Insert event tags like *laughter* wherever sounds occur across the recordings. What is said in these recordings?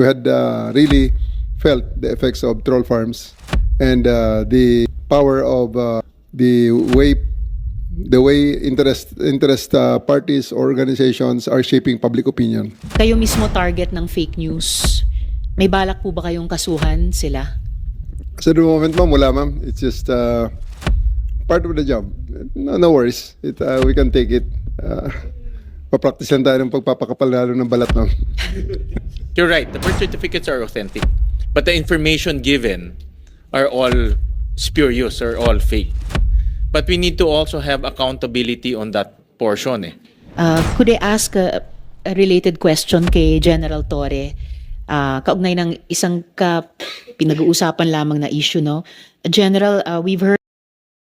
we had uh, really felt the effects of troll farms and uh, the power of uh, the way the way interest interest uh, parties or organizations are shaping public opinion. Kayo mismo target ng fake news. May balak po ba kayong kasuhan sila? So the moment, ma'am, wala, ma'am. It's just uh, part of the job. No, no worries. It, uh, we can take it. Uh, papractice lang tayo ng pagpapakapal lalo ng balat, ma'am. *laughs* You're right. The birth certificates are authentic, but the information given are all spurious or all fake. But we need to also have accountability on that portion. Eh. Uh, could I ask a, a related question kay General Torre? Uh, kaugnay ng isang ka pinag-uusapan lamang na issue, no? General, uh, we've heard,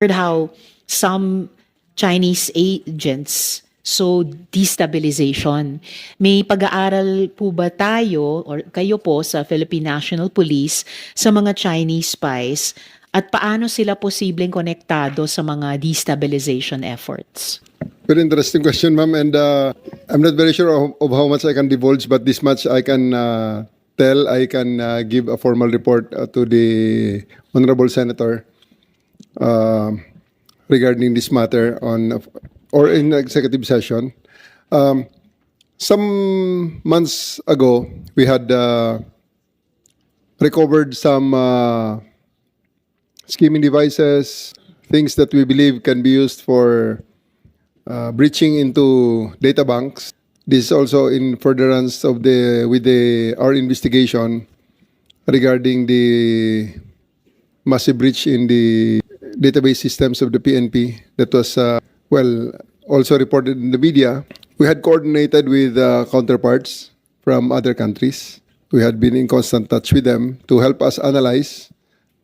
heard how some Chinese agents so destabilization. May pag-aaral po ba tayo or kayo po sa Philippine National Police sa mga Chinese spies at paano sila posibleng konektado sa mga destabilization efforts? Very interesting question, ma'am. And uh, I'm not very sure of, of how much I can divulge, but this much I can uh, tell. I can uh, give a formal report uh, to the Honorable Senator uh, regarding this matter on or in executive session. Um, some months ago, we had uh, recovered some uh, scheming devices, things that we believe can be used for uh, breaching into data banks. This is also in furtherance of the with the our investigation regarding the massive breach in the database systems of the PNP that was uh, well also reported in the media. We had coordinated with uh, counterparts from other countries. We had been in constant touch with them to help us analyze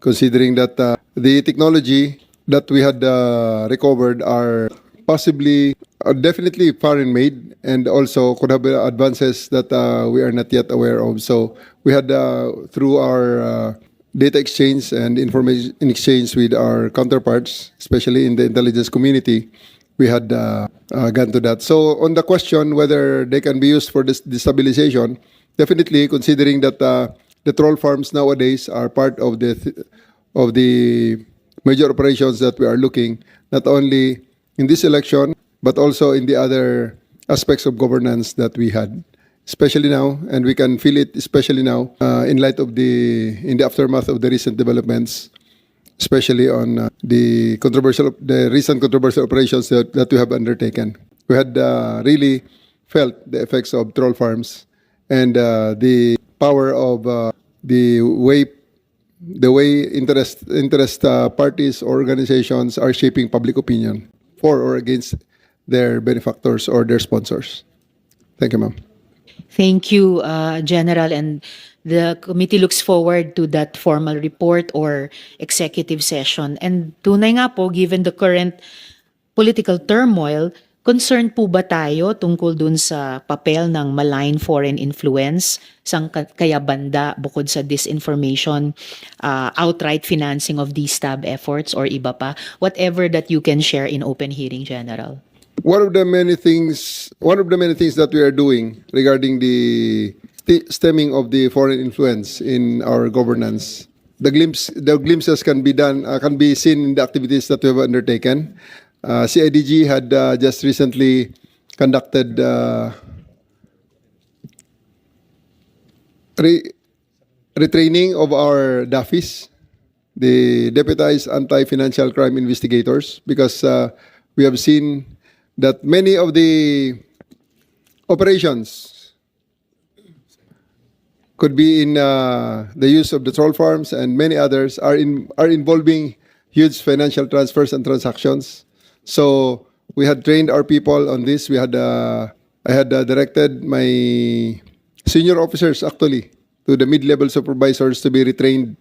considering that uh, the technology that we had uh, recovered are possibly are definitely foreign made and also could have advances that uh, we are not yet aware of so we had uh, through our uh, data exchange and information exchange with our counterparts especially in the intelligence community we had uh, uh, gone to that. So on the question whether they can be used for this destabilization definitely considering that uh, the troll farms nowadays are part of the th- of the major operations that we are looking not only in this election but also in the other aspects of governance that we had especially now and we can feel it especially now uh, in light of the in the aftermath of the recent developments especially on uh, the controversial the recent controversial operations that, that we have undertaken we had uh, really felt the effects of troll farms and uh, the power of uh, the way the way interest interest uh, parties or organizations are shaping public opinion for or against their benefactors or their sponsors. Thank you, ma'am. Thank you, uh, General. And the committee looks forward to that formal report or executive session. And tunay nga po, given the current political turmoil, concerned po ba tayo tungkol dun sa papel ng malign foreign influence, sang ka- kaya banda bukod sa disinformation, uh, outright financing of these stab efforts or iba pa? Whatever that you can share in open hearing, General. One of the many things, one of the many things that we are doing regarding the sti- stemming of the foreign influence in our governance, the glimpse, the glimpses can be done, uh, can be seen in the activities that we have undertaken. Uh, CIDG had uh, just recently conducted uh, re- retraining of our DAFIs, the deputized anti-financial crime investigators, because uh, we have seen that many of the operations could be in uh, the use of the troll farms and many others are in are involving huge financial transfers and transactions. So we had trained our people on this. We had uh, I had uh, directed my senior officers actually to the mid-level supervisors to be retrained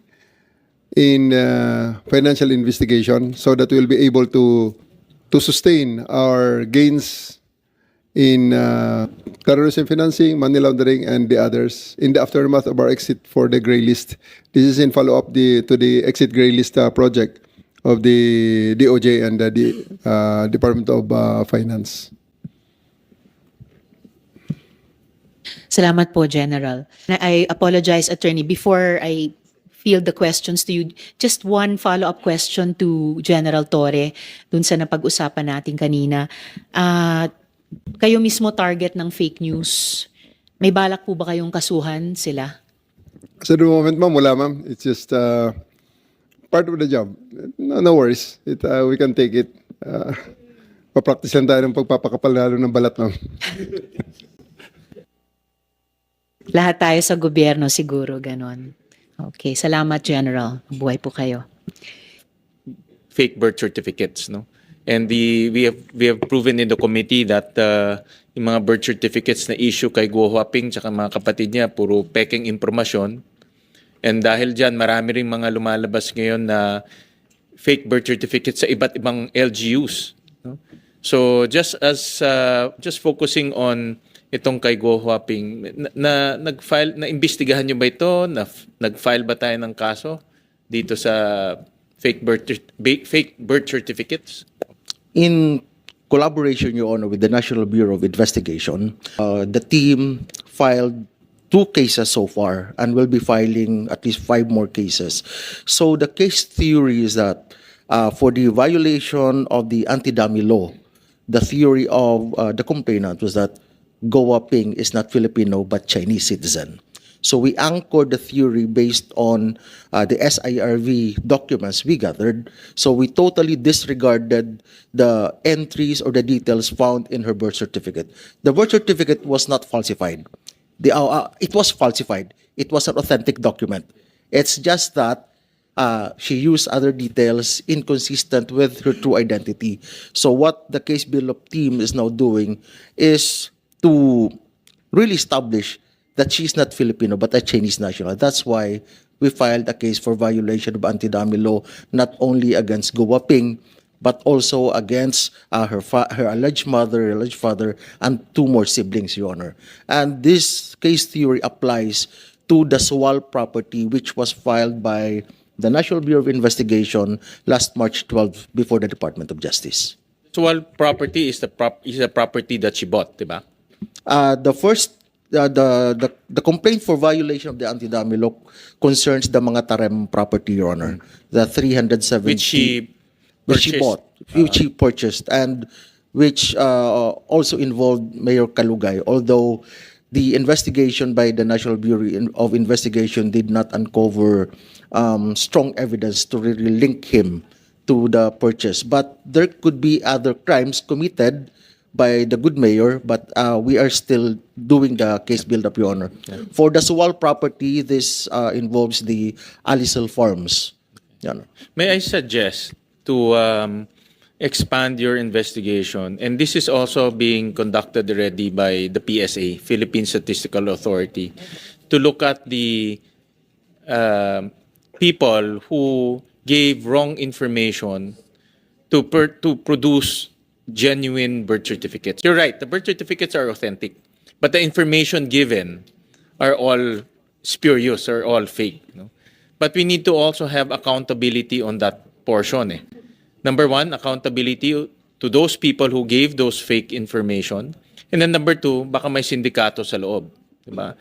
in uh, financial investigation so that we'll be able to to sustain our gains in uh, terrorism financing, money laundering, and the others in the aftermath of our exit for the gray list. This is in follow-up the, to the exit gray list uh, project of the DOJ and the uh, Department of uh, Finance. Salamat po, General. I apologize, Attorney. Before I field the questions to you, just one follow-up question to General Torre dun sa napag-usapan natin kanina. Ah, kayo mismo target ng fake news. May balak po ba kayong kasuhan sila? So the moment, ma'am, wala, ma'am. It's just uh, part of the job. No, no worries. It, uh, we can take it. Uh, papractice lang tayo ng pagpapakapal lalo ng balat, ma'am. *laughs* Lahat tayo sa gobyerno siguro, ganon. Okay, salamat General. Buhay po kayo. fake birth certificates, no? And the we have we have proven in the committee that uh, yung mga birth certificates na issue kay Guo Huaping tsaka mga kapatid niya puro peking impormasyon. And dahil diyan marami ring mga lumalabas ngayon na fake birth certificates sa iba't ibang LGUs, no? So just as uh, just focusing on itong kay Guo Huaping na, na nag-file na imbestigahan niyo ba ito? Na, nag-file ba tayo ng kaso dito sa fake birth fake birth certificates? in collaboration, Your Honor, with the National Bureau of Investigation, uh, the team filed two cases so far and will be filing at least five more cases. So the case theory is that uh, for the violation of the anti-dummy law, the theory of uh, the complainant was that Goa Ping is not Filipino but Chinese citizen. So we anchored the theory based on uh, the SIRV documents we gathered. So we totally disregarded the entries or the details found in her birth certificate. The birth certificate was not falsified. The, uh, uh, it was falsified. It was an authentic document. It's just that uh, she used other details inconsistent with her true identity. So what the case build-up team is now doing is to really establish that she's not Filipino but a Chinese national. That's why we filed a case for violation of anti-dummy law not only against Goa Ping but also against uh, her her alleged mother, alleged father, and two more siblings, Your Honor. And this case theory applies to the Swal property, which was filed by the National Bureau of Investigation last March 12 before the Department of Justice. While property is the prop is a property that she bought, ba? Uh, the first, uh, the, the the complaint for violation of the anti-dummy law concerns the mga Tarem property, Your Honor. The 370... Which she which she bought, which she purchased, and which uh, also involved Mayor Kalugay. Although the investigation by the National Bureau of Investigation did not uncover um, strong evidence to really link him to the purchase, but there could be other crimes committed by the good mayor, but uh, we are still doing the case build-up, Your Honor. For the Suwal property, this uh, involves the Alisal Farms, Your Honor. May I suggest to um, expand your investigation, and this is also being conducted already by the PSA, Philippine Statistical Authority, to look at the um people who gave wrong information to per- to produce genuine birth certificates. You're right, the birth certificates are authentic, but the information given are all spurious or all fake. No? But we need to also have accountability on that portion. Eh. Number one, accountability to those people who gave those fake information. And then number two, baka may sindikato sa loob. Diba?